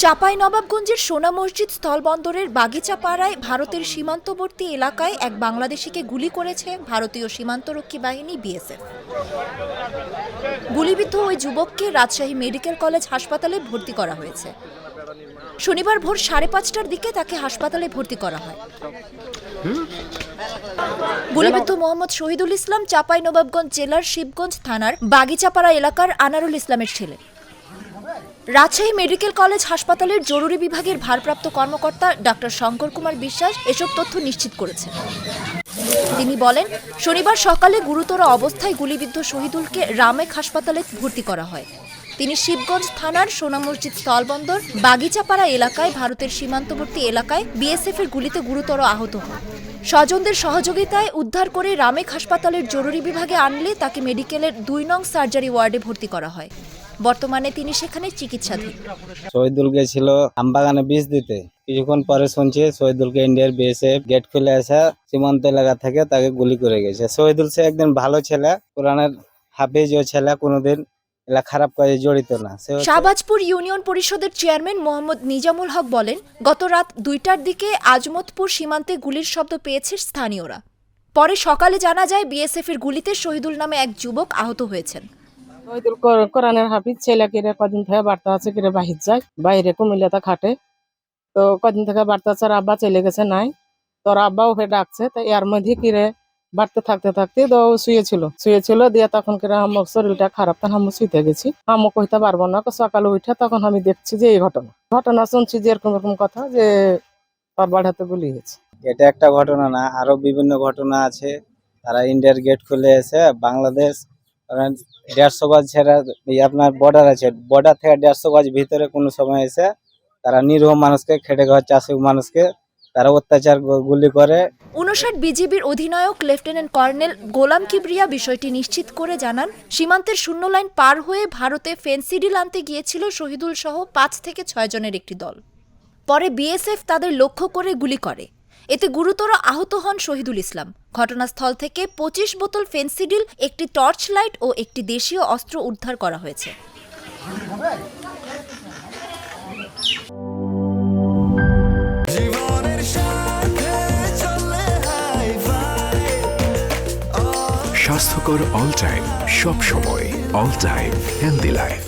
চাপাই নবাবগঞ্জের সোনা মসজিদ স্থলবন্দরের বাগিচাপাড়ায় ভারতের সীমান্তবর্তী এলাকায় এক বাংলাদেশিকে গুলি করেছে ভারতীয় সীমান্তরক্ষী বাহিনী বিএসএফ। গুলিবিদ্ধ ওই যুবককে রাজশাহী মেডিকেল কলেজ হাসপাতালে ভর্তি করা হয়েছে। শনিবার ভোর সাড়ে পাঁচটার দিকে তাকে হাসপাতালে ভর্তি করা হয়। গুলিবিদ্ধ মোহাম্মদ শহীদুল ইসলাম চাপাই নবাবগঞ্জ জেলার শিবগঞ্জ থানার বাগিচাপাড়া এলাকার আনারুল ইসলামের ছেলে। রাজশাহী মেডিকেল কলেজ হাসপাতালের জরুরি বিভাগের ভারপ্রাপ্ত কর্মকর্তা ডাক্তার শঙ্কর কুমার বিশ্বাস এসব তথ্য নিশ্চিত করেছেন। তিনি বলেন, শনিবার সকালে গুরুতর অবস্থায় গুলিবিদ্ধ শহীদুলকে রামেক হাসপাতালে ভর্তি করা হয়। তিনি শিবগঞ্জ থানার সোনা মসজিদ স্থলবন্দর, বাগিচাপাড়া এলাকায় ভারতের সীমান্তবর্তী এলাকায় বিএসএফ এর গুলিতে গুরুতর আহত হন। স্বজনদের সহযোগিতায় উদ্ধার করে রামেক হাসপাতালের জরুরি বিভাগে আনলে তাকে মেডিকেলের দুই নং সার্জারি ওয়ার্ডে ভর্তি করা হয়। বর্তমানে তিনি সেখানে চিকিৎসাধীন। শহীদুল গেছিল আমবাগানে বীজ দিতে। কিছুক্ষণ পরে শুনছি শহীদুলকে ইন্ডিয়ার বিএসএফ গেট খুলে আসা সীমান্ত এলাকা থেকে তাকে গুলি করে গেছে। শহীদুল সে একদিন ভালো ছেলে কোরআনের হাফিজ ও ছেলে কোনোদিন খারাপ কাজে জড়িত না। শাহবাজপুর ইউনিয়ন পরিষদের চেয়ারম্যান মোহাম্মদ নিজামুল হক বলেন গত রাত দুইটার দিকে আজমতপুর সীমান্তে গুলির শব্দ পেয়েছে স্থানীয়রা। পরে সকালে জানা যায় বিএসএফ এর গুলিতে শহীদুল নামে এক যুবক আহত হয়েছেন। ওইদুল কোর- কোরআনের হাফিজ ছেলে কিরে কদিন থেকে বার্তা আছে কিরে বাহির যায়, বাইরে কুমিল্লাতে খাটে। তো কদিন থেকে বার্তা আছে আব্বা চলে গেছে নাই। তোর আব্বাও ফের ডাকছে, তো এর মধ্যে কিরে বাড়তে থাকতে থাকতে তো শুয়েছিল। শুয়েছিল দিয়ে তখন কিরে আমার শরীরটা খারাপ তখন আমি শুইতে গেছি। আমি কইতে পারব না সকালে উঠে তখন আমি দেখছি যে এই ঘটনা। ঘটনা শুনছি যে এরকম এরকম কথা যে তার বাড়াতে গুলি হয়েছে। এটা একটা ঘটনা না, আরও বিভিন্ন ঘটনা আছে। তারা ইন্ডিয়ার গেট খুলে এসে বাংলাদেশ দেড়শো গজ ছেড়ে আপনার বর্ডার আছে। বর্ডার থেকে দেড়শো গজ ভিতরে কোনো সময় এসে তারা নিরীহ মানুষকে, খেটে খাওয়া চাষি মানুষকে তারা অত্যাচার গুলি করে। উনষাট বিজিবির অধিনায়ক, লেফটেন্যান্ট কর্নেল গোলাম কিবরিয়া বিষয়টি নিশ্চিত করে জানান, সীমান্তের শূন্য লাইন পার হয়ে ভারতে ফেন্সিডিল আনতে গিয়েছিল শহীদুল সহ পাঁচ থেকে ছয় জনের একটি দল। পরে বিএসএফ তাদের লক্ষ্য করে গুলি করে। এতে গুরুতর আহত হন শহীদুল ইসলাম। ঘটনাস্থল থেকে পঁচিশ বোতল ফেন্সিডিল একটি টর্চ লাইট ও একটি দেশীয় অস্ত্র উদ্ধার করা হয়েছে। স্বাস্থ্যকর অল টাইম সব সময় অল টাইম হেলদি লাইফ।